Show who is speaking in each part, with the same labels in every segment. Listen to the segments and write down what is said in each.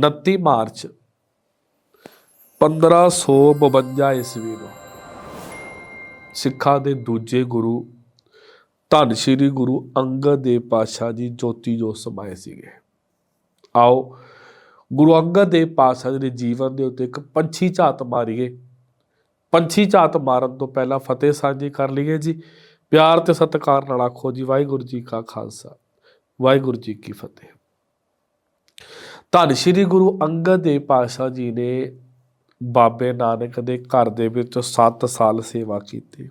Speaker 1: 29 March 1552 ਈਸਵੀ ਨੂੰ ਸਿੱਖਾਂ ਦੇ ਦੂਜੇ ਗੁਰੂ ਧੰਨ ਸ਼੍ਰੀ ਗੁਰੂ ਅੰਗਦ ਦੇਵ ਪਾਤਸ਼ਾਹ ਜੀ ਜੋਤੀ ਜੋਤ ਸਮਾਏ ਸੀਗੇ। ਆਓ, ਗੁਰੂ ਅੰਗਦ ਦੇਵ ਪਾਤਸ਼ਾਹ ਜੀ ਦੇ ਜੀਵਨ ਦੇ ਉੱਤੇ ਇੱਕ ਪੰਛੀ ਝਾਤ ਮਾਰੀਏ। ਪੰਛੀ ਝਾਤ ਮਾਰਨ ਤੋਂ ਪਹਿਲਾਂ ਫਤਿਹ ਸਾਂਝੀ ਕਰ ਲਈਏ ਜੀ। ਪਿਆਰ ਤੇ ਸਤਿਕਾਰ ਨਾਲ ਆਖੋ ਜੀ, ਵਾਹਿਗੁਰੂ ਜੀ ਕਾ ਖਾਲਸਾ, ਵਾਹਿਗੁਰੂ ਜੀ ਕੀ ਫਤਿਹ। ਧੰਨ ਸ਼੍ਰੀ ਗੁਰੂ ਅੰਗਦ ਦੇਵ ਪਾਤਸ਼ਾਹ ਜੀ ਨੇ ਬਾਬੇ ਨਾਨਕ ਦੇ ਘਰ ਦੇ ਵਿੱਚ 7 ਸਾਲ ਸੇਵਾ ਕੀਤੀ।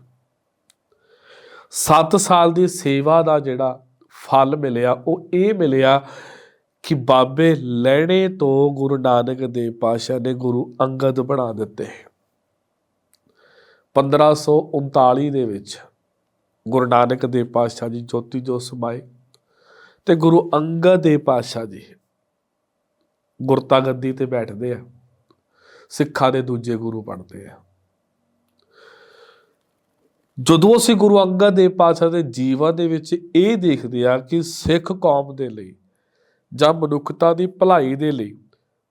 Speaker 1: 7 ਸਾਲ ਦੀ ਸੇਵਾ ਦਾ ਜਿਹੜਾ ਫਲ ਮਿਲਿਆ, ਉਹ ਇਹ ਮਿਲਿਆ ਕਿ ਬਾਬੇ ਲੈਣੇ ਤੋਂ ਗੁਰੂ ਨਾਨਕ ਦੇਵ ਪਾਤਸ਼ਾਹ ਨੇ ਗੁਰੂ ਅੰਗਦ ਬਣਾ ਦਿੱਤੇ। 1539 ਦੇ ਵਿੱਚ ਗੁਰੂ ਨਾਨਕ ਦੇਵ ਪਾਤਸ਼ਾਹ ਜੀ ਜੋਤੀ ਜੋਤ ਸਮਾਏ ਤੇ ਗੁਰੂ ਅੰਗਦ ਦੇਵ ਪਾਤਸ਼ਾਹ ਜੀ ਗੁਰਤਾ ਗੱਦੀ ਤੇ ਬੈਠਦੇ ਆ। ਸਿੱਖਾਂ ਦੇ ਦੂਜੇ ਗੁਰੂ ਬਣਦੇ ਆ। ਜਦੋਂ ਅਸੀਂ ਗੁਰੂ ਅੰਗਦ ਦੇਵ ਪਾਤਸ਼ਾਹ ਦੇ ਜੀਵਨ ਦੇ ਵਿੱਚ ਇਹ ਦੇਖਦੇ ਆ ਕਿ ਸਿੱਖ ਕੌਮ ਦੇ ਲਈ ਜਾਂ ਮਨੁੱਖਤਾ ਦੀ ਭਲਾਈ ਦੇ ਲਈ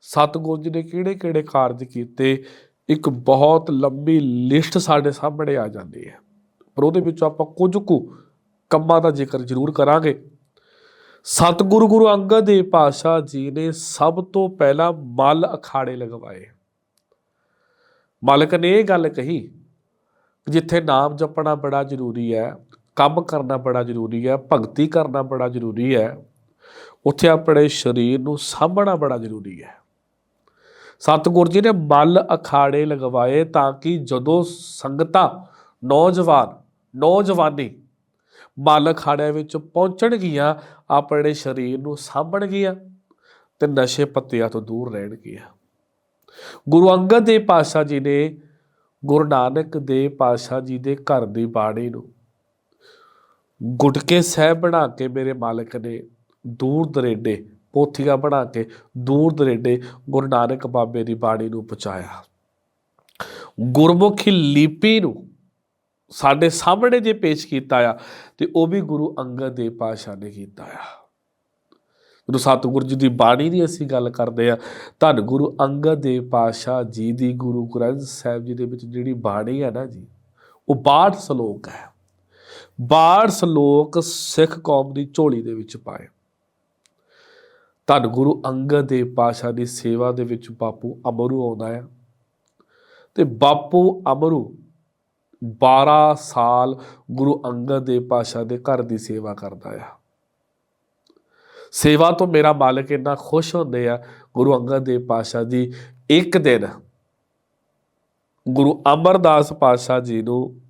Speaker 1: ਸਤਿਗੁਰੂ ਜੀ ਨੇ ਕਿਹੜੇ-ਕਿਹੜੇ ਕਾਰਜ ਕੀਤੇ, ਇੱਕ ਬਹੁਤ ਲੰਬੀ ਲਿਸਟ ਸਾਡੇ ਸਾਹਮਣੇ ਆ ਜਾਂਦੀ ਹੈ। ਪਰ ਉਹਦੇ ਵਿੱਚੋਂ ਆਪਾਂ ਕੁਝ ਕੁ ਕੰਮਾਂ ਦਾ ਜ਼ਿਕਰ ਜ਼ਰੂਰ ਕਰਾਂਗੇ। ਸਤਿਗੁਰੂ ਗੁਰੂ ਅੰਗਦ ਦੇਵ ਪਾਤਸ਼ਾਹ ਜੀ ਨੇ ਸਭ ਤੋਂ ਪਹਿਲਾਂ ਮਲ ਅਖਾੜੇ ਲਗਵਾਏ। ਮਾਲਕ ਨੇ ਇਹ ਗੱਲ ਕਹੀ ਜਿੱਥੇ ਨਾਮ ਜਪਣਾ ਬੜਾ ਜ਼ਰੂਰੀ ਹੈ, ਕੰਮ ਕਰਨਾ ਬੜਾ ਜ਼ਰੂਰੀ ਹੈ, ਭਗਤੀ ਕਰਨਾ ਬੜਾ ਜ਼ਰੂਰੀ ਹੈ, ਉੱਥੇ ਆਪਣੇ ਸਰੀਰ ਨੂੰ ਸਾਂਭਣਾ ਬੜਾ ਜ਼ਰੂਰੀ ਹੈ। ਸਤਿਗੁਰੂ ਜੀ ਨੇ ਮਲ ਅਖਾੜੇ ਲਗਵਾਏ ਤਾਂ ਕਿ ਜਦੋਂ ਸੰਗਤਾਂ, ਨੌਜਵਾਨ, ਨੌਜਵਾਨੀ ਮਲ ਅਖਾੜਿਆਂ ਵਿੱਚ ਪਹੁੰਚਣਗੀਆਂ ਆਪਣੇ ਸਰੀਰ ਨੂੰ ਸਾਂਭਣਗੀਆਂ ਤੇ ਨਸ਼ੇ ਪੱਤਿਆਂ ਤੋਂ ਦੂਰ ਰਹਿਣਗੀਆਂ ਗੁਰੂ ਅੰਗਦ ਦੇਵ ਪਾਤਸ਼ਾਹ ਜੀ ਨੇ ਗੁਰੂ ਨਾਨਕ ਦੇਵ ਪਾਤਸ਼ਾਹ ਜੀ ਦੇ ਘਰ ਦੀ ਬਾਣੀ ਨੂੰ ਗੁਟਕੇ ਸਾਹਿਬ ਬਣਾ ਕੇ ਮੇਰੇ ਮਾਲਕ ਨੇ, ਦੂਰ ਦਰੇਡੇ ਪੋਥੀਆਂ ਬਣਾ ਕੇ ਦੂਰ ਦਰੇਡੇ ਗੁਰੂ ਨਾਨਕ ਬਾਬੇ ਦੀ ਬਾਣੀ ਨੂੰ ਪਹੁੰਚਾਇਆ। ਗੁਰਮੁਖੀ ਲਿਪੀ ਨੂੰ ਸਾਡੇ ਸਾਹਮਣੇ ਜੇ ਪੇਸ਼ ਕੀਤਾ ਆ, ਤੇ ਉਹ ਵੀ ਗੁਰੂ ਅੰਗਦ ਦੇਵ ਪਾਤਸ਼ਾਹ ਨੇ ਕੀਤਾ ਆ। ਗੁਰੂ ਸਤਿਗੁਰੂ ਜੀ ਦੀ ਬਾਣੀ ਦੀ ਅਸੀਂ ਗੱਲ ਕਰਦੇ ਆ, ਧੰਨ ਗੁਰੂ ਅੰਗਦ ਦੇਵ ਪਾਤਸ਼ਾਹ ਜੀ ਦੀ ਗੁਰੂ ਗ੍ਰੰਥ ਸਾਹਿਬ ਜੀ ਦੇ ਵਿੱਚ ਜਿਹੜੀ ਬਾਣੀ ਹੈ ਨਾ ਜੀ, ਉਹ 62 ਸ਼ਲੋਕ ਹੈ। 62 ਸ਼ਲੋਕ ਸਿੱਖ ਕੌਮ ਦੀ ਝੋਲੀ ਦੇ ਵਿੱਚ ਪਾਏ। ਧੰਨ ਗੁਰੂ ਅੰਗਦ ਦੇਵ ਪਾਤਸ਼ਾਹ ਦੀ ਸੇਵਾ ਦੇ ਵਿੱਚ ਬਾਪੂ ਅਮਰੂ ਆਉਂਦਾ ਆ। ਤੇ ਬਾਪੂ ਅਮਰੂ 12 ਸਾਲ ਗੁਰੂ ਅੰਗਦ ਦੇਵ ਪਾਤਸ਼ਾਹ ਦੇ ਘਰ ਦੀ ਸੇਵਾ ਕਰਦਾ ਆ। ਸੇਵਾ ਤੋਂ ਮੇਰਾ ਮਾਲਕ ਇੰਨਾ ਖੁਸ਼ ਹੁੰਦੇ ਆ, ਗੁਰੂ ਅੰਗਦ ਦੇਵ ਪਾਤਸ਼ਾਹ ਜੀ, ਇੱਕ ਦਿਨ ਗੁਰੂ ਅਮਰਦਾਸ ਪਾਤਸ਼ਾਹ ਜੀ ਨੂੰ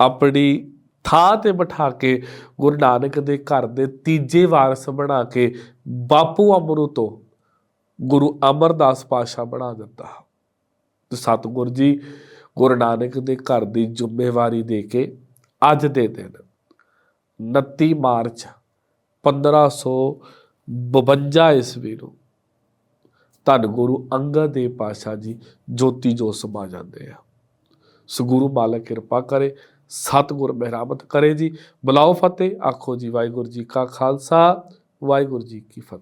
Speaker 1: ਆਪਣੀ ਥਾਂ ਤੇ ਬਿਠਾ ਕੇ ਗੁਰੂ ਨਾਨਕ ਦੇ ਘਰ ਦੇ ਤੀਜੇ ਵਾਰਸ ਬਣਾ ਕੇ ਬਾਪੂ ਅਮਰੂ ਤੋਂ ਗੁਰੂ ਅਮਰਦਾਸ ਪਾਤਸ਼ਾਹ ਬਣਾ ਦਿੱਤਾ। ਤੇ ਸਤਿਗੁਰ ਜੀ ਗੁਰੂ ਨਾਨਕ ਦੇ ਘਰ ਦੀ ਜ਼ਿੰਮੇਵਾਰੀ ਦੇ ਕੇ ਅੱਜ ਦੇ ਦਿਨ 29 ਮਾਰਚ 1552 ਈਸਵੀ ਨੂੰ ਧੰਨ ਗੁਰੂ ਅੰਗਦ ਦੇਵ ਪਾਤਸ਼ਾਹ ਜੀ ਜੋਤੀ ਜੋਤ ਸਮਾ ਜਾਂਦੇ ਆ। ਸੋ ਗੁਰੂ ਮਾਲਕ ਕਿਰਪਾ ਕਰੇ, ਸਤਿਗੁਰ ਮਹਿਰਾਮਤ ਕਰੇ ਜੀ। ਬੁਲਾਓ ਫਤਿਹ, ਆਖੋ ਜੀ ਵਾਹਿਗੁਰੂ ਜੀ ਕਾ ਖਾਲਸਾ, ਵਾਹਿਗੁਰੂ ਜੀ ਕੀ ਫਤਿਹ।